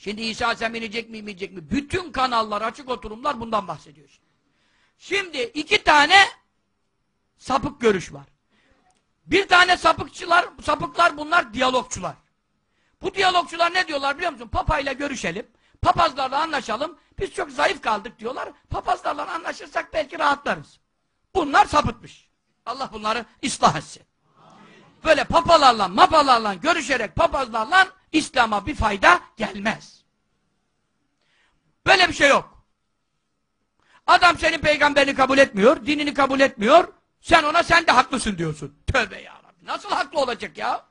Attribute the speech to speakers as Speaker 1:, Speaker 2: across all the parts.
Speaker 1: Şimdi İsa Aleyhisselam inecek mi inmeyecek mi? Bütün kanallar, açık oturumlar bundan bahsediyor. Şimdi iki tane sapık görüş var. Bir tane sapıkçılar, sapıklar bunlar diyalogçular. Bu diyalogçular ne diyorlar biliyor musun? Papayla görüşelim, papazlarla anlaşalım, biz çok zayıf kaldık diyorlar. Papazlarla anlaşırsak belki rahatlarız. Bunlar sapıtmış. Allah bunları ıslah etsin. Böyle papalarla, mapalarla görüşerek papazlarla İslam'a bir fayda gelmez. Böyle bir şey yok. Adam senin peygamberini kabul etmiyor, dinini kabul etmiyor. Sen ona sen de haklısın diyorsun. Tövbe ya Rabbi. Nasıl haklı olacak ya?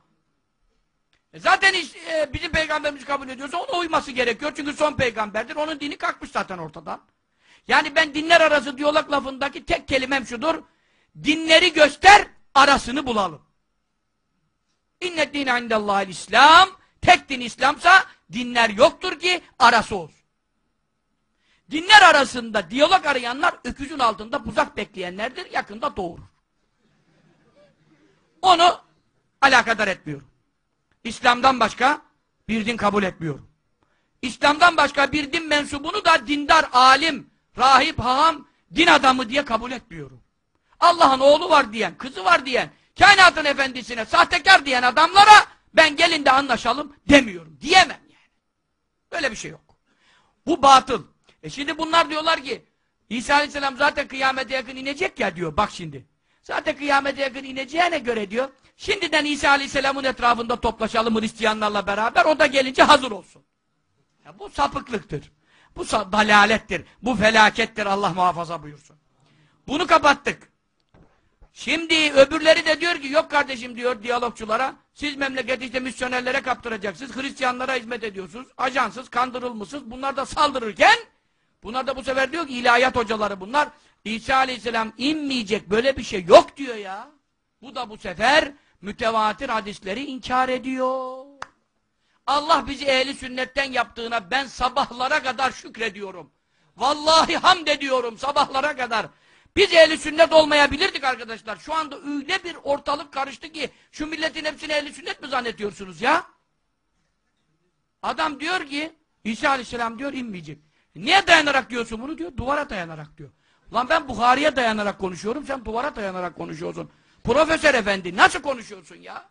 Speaker 1: E zaten iş, e, bizim peygamberimizi kabul ediyorsa ona uyması gerekiyor. Çünkü son peygamberdir. Onun dini kalkmış zaten ortadan. Yani ben dinler arası diyalog lafındaki tek kelimem şudur. Dinleri göster, arasını bulalım. İnne dine indellahil İslam. Tek din İslamsa dinler yoktur ki arası olsun. Dinler arasında diyalog arayanlar öküzün altında buzak bekleyenlerdir. Yakında doğurur. Onu alakadar etmiyorum. İslam'dan başka bir din kabul etmiyorum. İslam'dan başka bir din mensubunu da dindar, alim, rahip, haham, din adamı diye kabul etmiyorum. Allah'ın oğlu var diyen, kızı var diyen, kainatın efendisine sahtekar diyen adamlara ben gelin de anlaşalım demiyorum. Diyemem yani. Böyle bir şey yok. Bu batıl. E şimdi bunlar diyorlar ki İsa Aleyhisselam zaten kıyamete yakın inecek ya diyor. Bak şimdi. Zaten kıyamete yakın ineceğine göre diyor. Şimdiden İsa Aleyhisselam'ın etrafında toplaşalım Hristiyanlarla beraber. O da gelince hazır olsun. Ya bu sapıklıktır. Bu dalalettir. Bu felakettir. Allah muhafaza buyursun. Bunu kapattık. Şimdi öbürleri de diyor ki yok kardeşim diyor diyalogçulara siz memleketi işte misyonerlere kaptıracaksınız. Hristiyanlara hizmet ediyorsunuz. Ajansız, kandırılmışsınız. Bunlar da saldırırken bunlar da bu sefer diyor ki ilahiyat hocaları bunlar. İsa Aleyhisselam inmeyecek böyle bir şey yok diyor ya. Bu da bu sefer mütevatir hadisleri inkar ediyor. Allah bizi ehli sünnetten yaptığına ben sabahlara kadar şükrediyorum. Vallahi hamd ediyorum sabahlara kadar. Biz ehli sünnet olmayabilirdik arkadaşlar. Şu anda öyle bir ortalık karıştı ki şu milletin hepsini ehli sünnet mi zannediyorsunuz ya? Adam diyor ki İsa Aleyhisselam diyor inmeyecek. Niye dayanarak diyorsun bunu diyor? Duvara dayanarak diyor. Lan ben Buhari'ye dayanarak konuşuyorum, sen duvara dayanarak konuşuyorsun. Profesör efendi nasıl konuşuyorsun ya?